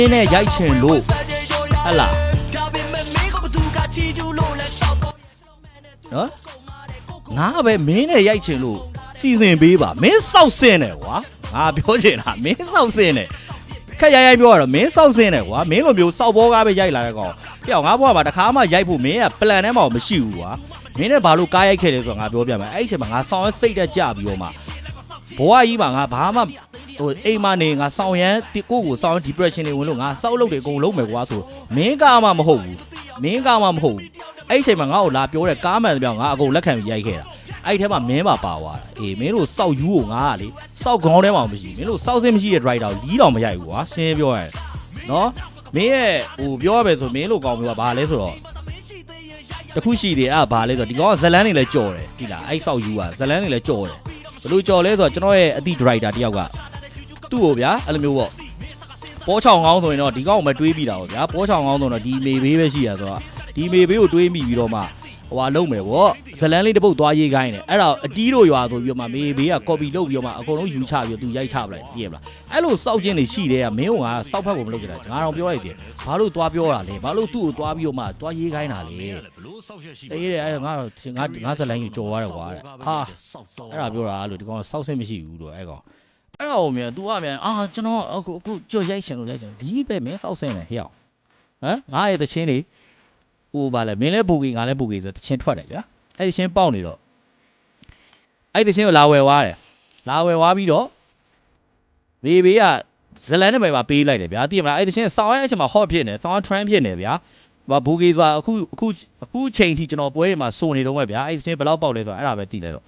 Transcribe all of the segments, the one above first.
င်းနဲ့ရိုက်ချင်လို့ဟဟလာနော်ငါပဲမင်းနဲ့ရိုက်ချင်လို့စီစဉ်ပေးပါမင်းစောက်စင်းတယ်ကွာငါပြောချင်တာမင်းစောက်စင်းတယ်ခက်ရိုက်ရိုက်ပြောရတော့မင်းစောက်စင်းတယ်ကွာမင်းလိုမျိုးစောက်ဘောကားပဲရိုက်လာတဲ့ကောင်ပြောငါဘွားမှာတခါမှရိုက်ဖို့မင်းက plan ထဲမှာမရှိဘူးကွာမင်းနဲ့ဘာလို့ကားရိုက်ခဲ့လဲဆိုတော့ငါပြောပြမယ်အဲ့ဒီအချိန်မှာငါဆောင်းရစိတ်တက်ကြပြီးတော့မှ ဘဝကြီးမှာငါဘာမှဟိုအိမ်မနေငါဆောင်းရမ်းဒီကိုယ့်ကိုဆောင်း depression တွေဝင်လို့ငါစောက်လုပ်တွေအကုန်လုံးမယ်ကွာဆိုမင်းကားမှမဟုတ်ဘူးမင်းကားမှမဟုတ်ဘူးအဲ့ဒီအချိန်မှာငါ့ကိုလာပြောတဲ့ကားမှန်ပြောင်းငါအကုန်လက်ခံပြီးရိုက်ခဲ့တာအဲ့ဒီထဲမှာမင်းပါပါသွားတာအေးမင်းတို့စောက်ယူကိုငါကလေစောက်ခေါင်းထဲမှာမရှိမင်းတို့စောက်စင်းမရှိတဲ့ driver ကိုလီးတော်မရိုက်ဘူးကွာရှင်းပြောရတယ်နော်မင်းရဲ့ဟိုပြောရမယ်ဆိုမင်းလိုကောင်းမျိုးကဘာလဲဆိုတော့တခုရှိတယ်အဲ့ဒါဘာလဲဆိုတော့ဒီကောင်ကဇလန်းနေလဲကြော်တယ်ဒီလားအဲ့စောက်ယူကဇလန်းနေလဲကြော်တယ်ဘယ် လိုကြော်လဲဆိုတော့ကျွန်တော်ရဲ့အသည့်ဒရိုက်တာတယောက်ကသူ့ကိုဗျာအဲ့လိုမျိုးပေါ့ပေါ်ချောင်ကောင်းဆိုရင်တော့ဒီကောင်ကိုမတွေးပြီးတာပေါ့ဗျာပေါ်ချောင်ကောင်းဆိုတော့ဒီမေဘေးပဲရှိရဆိုတော့ဒီမေဘေးကိုတွေးမိပြီးတော့မှ ဟိုဟာလုံးမယ်ပေါ့ဇလန်းလေးတစ်ပုတ်သွားရေးခိုင်းတယ်အဲ့ဒါအတီးတို့ရွာဆိုပြီးတော့မှမေဘေးကကော်ပီလုပ်ပြီးတော့မှအကုန်လုံးယူချပြီးတော့သူရိုက်ချပလိုက်တည်ရမလားအဲ့လိုစောက်ချင်းတွေရှိတယ်ကမင်းကငါစောက်ဖက်ဖို့မလုပ်ကြတာငါတော့ပြောလိုက်တယ်ဘာလို့သွားပြောတာလဲဘာလို့သူ့ကိုသွားပြီးတော့မှသွားရေးခိုင်းတာလဲဘလို့ဆောက်ရက်ရှိအေးတဲ့အဲ့ငါငါငါဇလန်းကြီးကြော်သွားတယ်ကွာတဲ့ဟာအဲ့ဒါပြောတာလို့ဒီကောင်စောက်စိတ်မရှိဘူးလို့အဲ့ကောင်အဲ့ဒါကိုမြန် तू ကမြန်အာကျွန်တော်အခုအခုကြော်ရိုက်ရှင်လို့ရိုက်ရှင်ဒီပဲမင်းစောက်စိတ်နေဟဲ့အောင်ဟမ်ငါရဲ့တချင်းလေး ဟိုဗာလဲမင်းလဲပူကြီးငါလဲပူကြီးဆိုတချင်းထွက်တယ်ဗျာအဲ့ဒီချင်းပေါက်နေတော့အဲ့ဒီတချင်းကိုလာဝယ်သွားတယ်လာဝယ်သွားပြီးတော့ဘေဘေကဇလန်နဲ့ပဲပါပေးလိုက်တယ်ဗျာသိရမလားအဲ့ဒီချင်းစောင်းရဲ့အချိန်မှာ hot ဖြစ်နေစောင်း trend ဖြစ်နေဗျာဘာဘူဂီဆိုတာအခုအခုအခုချိန်ထိကျွန်တော်ပွဲတွေမှာစုံနေတော့ပဲဗျာအဲ့ဒီချင်းဘယ်လောက်ပေါက်လဲဆိုတာအဲ့ဒါပဲသိတယ်တော့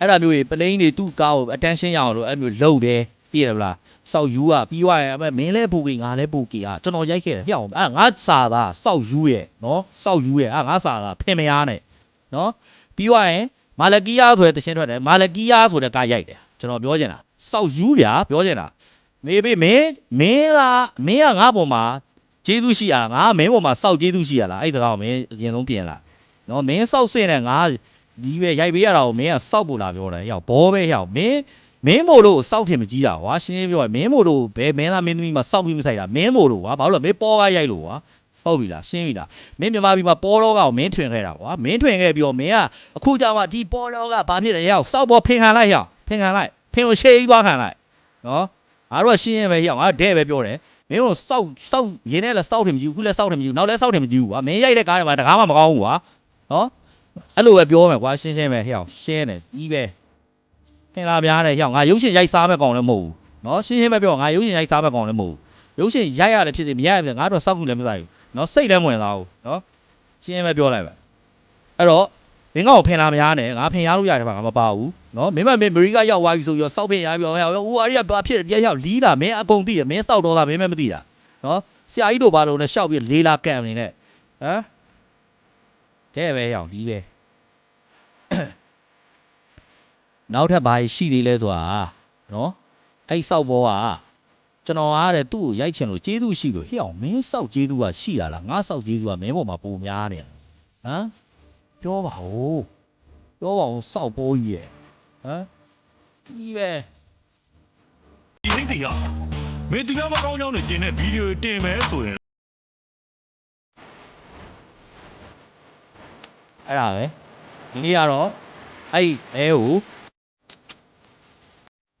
အဲ့ဒါမျိုးကြီးပလိန်တွေသူ့ကားကို attention ရအောင်လို့အဲ့မျိုးလှုပ်တယ် သိရမလားစောက်ယူอ่ะပြီးသွားရင်အမေမင်းလဲပူကြီးငါလဲပူကြီးอ่ะကျွန်တော်ရိုက်ခဲ့တယ်ဟျောင်းအဲ့ငါစာသားစောက်ယူရဲ့နော်စောက်ယူရဲ့အဲ့ငါစာသားဖင်မရားနဲ့နော်ပြီးသွားရင်မာလကီယာဆိုတဲ့တခြင်းထွက်တယ်မာလကီယာဆိုတဲ့ကားရိုက်တယ်ကျွန်တော်ပြောချင်တာစောက်ယူဗျာပြောချင်တာမေဘေမင်းမင်းကမင်းကငါပေါ်မှာကျေးဇူးရှိရလားငါကမင်းပေါ်မှာစောက်ကျေးဇူးရှိရလားအဲ့ဒါတော့မင်းအရင်ဆုံးပြင်လာနော်မင်းစောက်စင်တဲ့ငါ ဒီပဲရိုက်ပေးရတာကိုမင်းကစောက်ဖို့လာပြောတယ်ရောက်ဘောပဲရောက်မင်း မင်းမို့လို့စောက်ထင်မကြီးတာကွာရှင်းရှင်းပြောရရင်မင်းမို့လို့ဘယ်မင်းသားမင်းသမီးမှစောက်ပြီးမဆိုင်တာမင်းမို့လို့ကွာဘာလို့လဲမင်းပေါ်ကားရိုက်လို့ကွာဟုတ်ပြီလားရှင်းပြီလားမင်းမြန်မာပြည်မှာပေါ်လောကကိုမင်းထွင်ခဲ့တာကွာမင်းထွင်ခဲ့ပြီးတော့မင်းကအခုကြောင်မှဒီပေါ်လောကဘာဖြစ်လဲရောက်စောက်ပေါ်ဖင်ခံလိုက်ရောက်ဖင်ခံလိုက်ဖင်ကိုရှေ့ကြီးသွားခံလိုက်နော်အားတော့ရှင်းရင်ပဲရောက်ငါတဲ့ပဲပြောတယ်မင်းတို့စောက်စောက်ရင်းနဲ့လဲစောက်ထင်မကြီးဘူးခုလဲစောက်ထင်မကြီးဘူးနောက်လဲစောက်ထင်မကြီးဘူးကွာမင်းရိုက်တဲ့ကားတွေမှာတကားမှမကောင်းဘူးကွာနော်အဲ့လိုပဲပြောမယ်ကွာရှင်းရှင်းပဲဟဲ့အောင်ရှင်းတယ်ကြီးပဲသ င်လာပြားတယ်ဟဲ့အောင်ငါရုပ်ရှင်ရိုက်စားမဲ့ကောင်လည်းမဟုတ်ဘူးနော်ရှင်းရှင်းပဲပြောငါရုပ်ရှင်ရိုက်စားမဲ့ကောင်လည်းမဟုတ်ဘူးရုပ်ရှင်ရိုက်ရတယ်ဖြစ်စီမရိုက်ရဖြစ်ငါတော့စောက်ခုလည်းမဆိုင်ဘူးနော်စိတ်လည်းမဝင်သားဘူးနော်ရှင်းရှင်းပဲပြောလိုက်ပဲအဲ့တော့မင်းကောင်ဖင်လာမရားနဲ့ငါဖင်ရလို့ရတယ်ပါငါမပါဘူးနော်မင်းမမင်းအမေရိကရောက်သွားပြီဆိုပြီးတော့စောက်ဖင်ရပြီးတော့ဟဲ့ဟိုအရိကဘာဖြစ်တယ်ရောက်လီးလာမင်းအကုန်သိတယ်မင်းစောက်တော့တာမင်းမမသိတာနော်ဆရာကြီးတို့ဘာလို့လဲရှောက်ပြီးလေးလာကန့်နေနဲ့ဟမ်တဲ့ပဲရောက်လီးပဲ နောက်ထပ်ဘာရှိသေးလဲဆိုတာနော်အဲ့စောက်ဘောကကျွန်တော်အားတဲ့သူ့ကိုရိုက်ချင်လို့ကျေးဇူးရှိလို့ဟဲ့အောင်မင်းစောက်ကျေးဇူးကရှိတာလားငါစောက်ကျေးဇူးကမင်းပေါ်မှာပုံများနေဟမ်ပြောပါဦးပြောပါဦးစောက်ဘောကြီးရယ်ဟမ်ကြီးပဲဒီစိတ်တရားမင်းတရားမကောင်းကြောင်းနဲ့တင်တဲ့ဗီဒီယိုတင်မယ်ဆိုရင်အဲ့ဒါပဲဒီနေ့ကတော့အဲ့အဲကို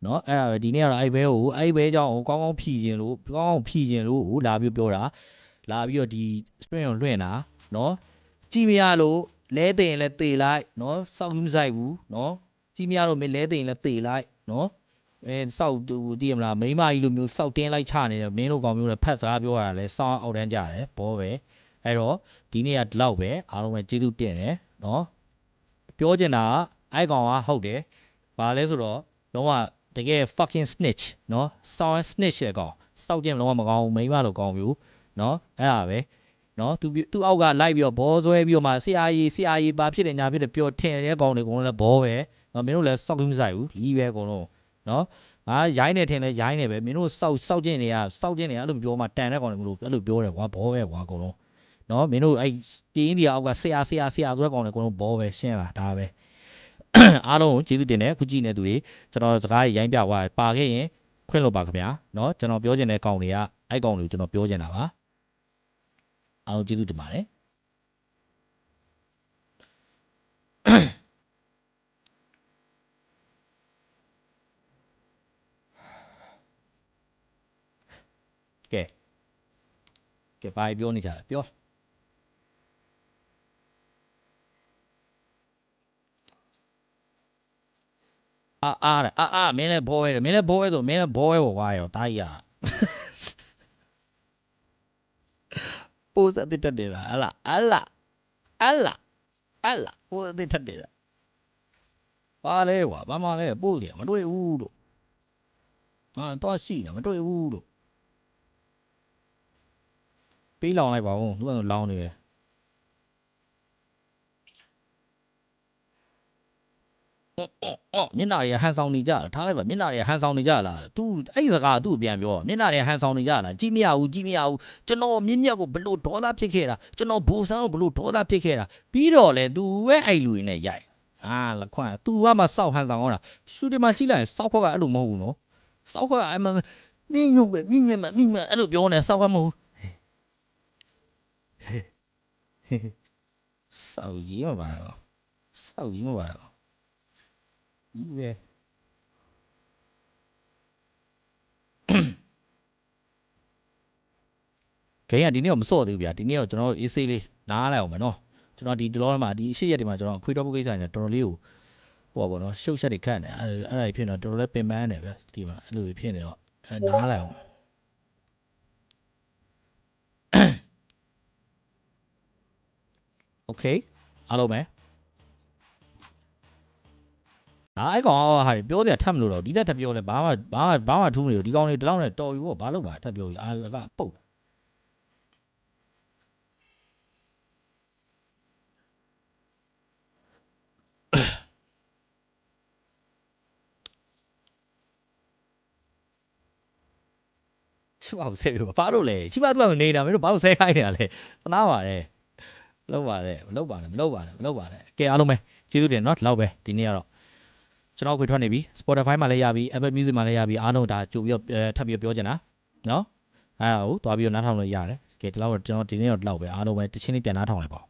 နော်အဲ့ဒါပဲဒီနေ့ကတော့အဲ့ဘဲကိုအဲ့ဘဲကြောင့်ကောင်းကောင်းဖြီးခြင်းလို့ကောင်းကောင်းဖြီးခြင်းလို့ဟိုလာပြီးပြောတာလာပြီးတော့ဒီ spring ကိုလွှင့်တာနော်ကြည်မရလို့လဲသိရင်လဲသေလိုက်နော်စောက်ယူမဆိုင်ဘူးနော်ကြည်မရလို့မင်းလဲသိရင်လဲသေလိုက်နော်အဲစောက်တူတည်ရမလားမိန်းမကြီးလိုမျိုးစောက်တင်းလိုက်ချနေတယ်မင်းတို့ကောင်မျိုးလည်းဖတ်စကားပြောရတာလဲစောင်းအောက်တန်းကြတယ်ဘောပဲအဲ့တော့ဒီနေ့ကဒီလောက်ပဲအားလုံးပဲကျေးဇူးတင်တယ်နော်ပြောချင်တာကအဲ့ကောင်ကဟုတ်တယ်ဘာလဲဆိုတော့လုံးဝ တကယ် fucking snitch နော်စောင်း snitch ရဲ့ကောင်စောက်ခြင်းလုံးဝမကောင်းဘူးမိန်းမလိုကောင်းဘူးနော်အဲ့ဒါပဲနော်သူသူအောက်ကလိုက်ပြီးတော့ဘောဆွဲပြီးတော့မှဆရာကြီးဆရာကြီးဘာဖြစ်တယ်ညာဖြစ်တယ်ပြောထင်တဲ့ကောင်တွေအကုန်လုံးလည်းဘောပဲနော်မင်းတို့လည်းစောက်ပြီးမဆိုင်ဘူးလီးပဲအကုန်လုံးနော်ငါရိုင်းနေထင်လဲရိုင်းနေပဲမင်းတို့စောက်စောက်ခြင်းတွေကစောက်ခြင်းတွေကအဲ့လိုပြောမှတန်တဲ့ကောင်တွေမလို့အဲ့လိုပြောတယ်ကွာဘောပဲကွာအကုန်လုံးနော်မင်းတို့အဲ့တီးအင်းဒီအောက်ကဆရာဆရာဆရာဆိုတဲ့ကောင်တွေအကုန်လုံးဘောပဲရှင်းလားဒါပဲ အားလုံးကိုကျေးဇူးတင်တယ်ခုကြည့်နေသူတွေကျွန်တော်စကားရိုင်းပြသွားပါခဲ့ရင်ခွင့်လို့ပါခင်ဗျာเนาะကျွန်တော်ပြောချင်တဲ့ကောင်တွေက အဲ့ကောင်လေးကိုကျွန်တော်ပြောချင်တာပါအားလုံးကျေးဇူးတင်ပါတယ်ကဲကဲဘာပြောနေကြလဲပြော အာအားတဲ့အာအာမင်းလည်းဘောရဲတယ်မင်းလည်းဘောရဲဆိုမင်းလည်းဘောရဲပေါ်သွားရောတားကြီးอ่ะပိုးစတဲ့တက်တယ်လားအလားအလားအလားအလားပိုးစတဲ့တက်တယ်လားပါလေကွာဘာမှလဲပိုးတယ်မတွေ့ဘူးလို့ဟာတော့ရှိတယ်မတွေ့ဘူးလို့ပေးလောင်လိုက်ပါဦးသူကလောင်နေတယ် အော်မျက်နှာတွေကဟန်ဆောင်နေကြတာထားလိုက်ပါမျက်နှာတွေကဟန်ဆောင်နေကြလား तू အဲ့ဒီစကား तू ပြန်ပြောမျက်နှာတွေကဟန်ဆောင်နေကြလားကြည့်မရဘူးကြည့်မရဘူး ကျွန်တော်မြင့်မြတ်ကိုဘလို့ဒေါသဖြစ်ခဲ့တာကျွန်တော်ဘူဆန်းကိုဘလို့ဒေါသဖြစ်ခဲ့တာပြီးတော့လေ तू ပဲအဲ့လူတွေနဲ့ရိုက်အာလခွန့် तू ကမှစောက်ဟန်ဆောင်တော့တာရှူဒီမှာကြည့်လိုက်ရင်စောက်ခွက်ကအဲ့လိုမဟုတ်ဘူးနော်စောက်ခွက်ကအမှနင်းညုတ်ပဲမြင့်မြတ်မမြင့်မြတ်အဲ့လိုပြောနေစောက်ခွက်မဟုတ်စောက်ကြီးမပါတော့စောက်ကြီးမပါတော့ဒီပဲ ဂိမ်းကဒီနေ့တော့မစော့သေးဘူးဗျာဒီနေ့တော့ကျွန်တော်တို့ AC လေးနားလိုက်အောင်မယ်နော်ကျွန်တော်ဒီဒလောမှာဒီရှေ့ရက်တွေမှာကျွန်တော်ခွေးတော့ပုတ်ကိစ္စနေတော်တော်လေးကိုဟိုပါဘောနော်ရှုပ်ရှက်တွေခတ်နေအဲ့အဲ့ဒါကြီးဖြစ်နေတော့တော်တော်လေးပင်ပန်းနေဗျာဒီမှာအဲ့လိုကြီးဖြစ်နေတော့အဲနားလိုက်အောင်โอเคအားလုံးပဲ အားအဲ့ကောင်ဟာပြောစရာထပ်မလို့တော့ဒီတက်ထပ်ပြောလဲဘာမှဘာမှဘာမှထူးမလို့ဒီကောင်လေးဒီလောက်နဲ့တော်ပြီပေါ့ဘာလို့ပါထပ်ပြောကြီးအာကပုတ်ချို့အောင်ဆဲပြီးဘာလို့လဲချိမတူကနေတာမင်းတို့ဘာလို့ဆဲခိုင်းနေတာလဲသနာပါတယ်လောက်ပါတယ်မလောက်ပါနဲ့မလောက်ပါနဲ့မလောက်ပါနဲ့ကဲအားလုံးပဲကျေးဇူးတင်နော်ဒီလောက်ပဲဒီနေ့ကတော့ ကျွန်တော်ခွေထွက်နေပြီ Spotify မှာလည်းရပြီ Apple Music မှာလည်းရပြီအားလုံးဒါကြိုပြီးတော့အဲထပ်ပြီးတော့ပြောချင်တာနော်အဲ့ဒါကိုတွားပြီးတော့နားထောင်လို့ရတယ်ကဲဒီလောက်တော့ကျွန်တော်ဒီနေ့တော့ဒီလောက်ပဲအားလုံးပဲတချင်းလေးပြန်နားထောင်လိုက်ပါဦး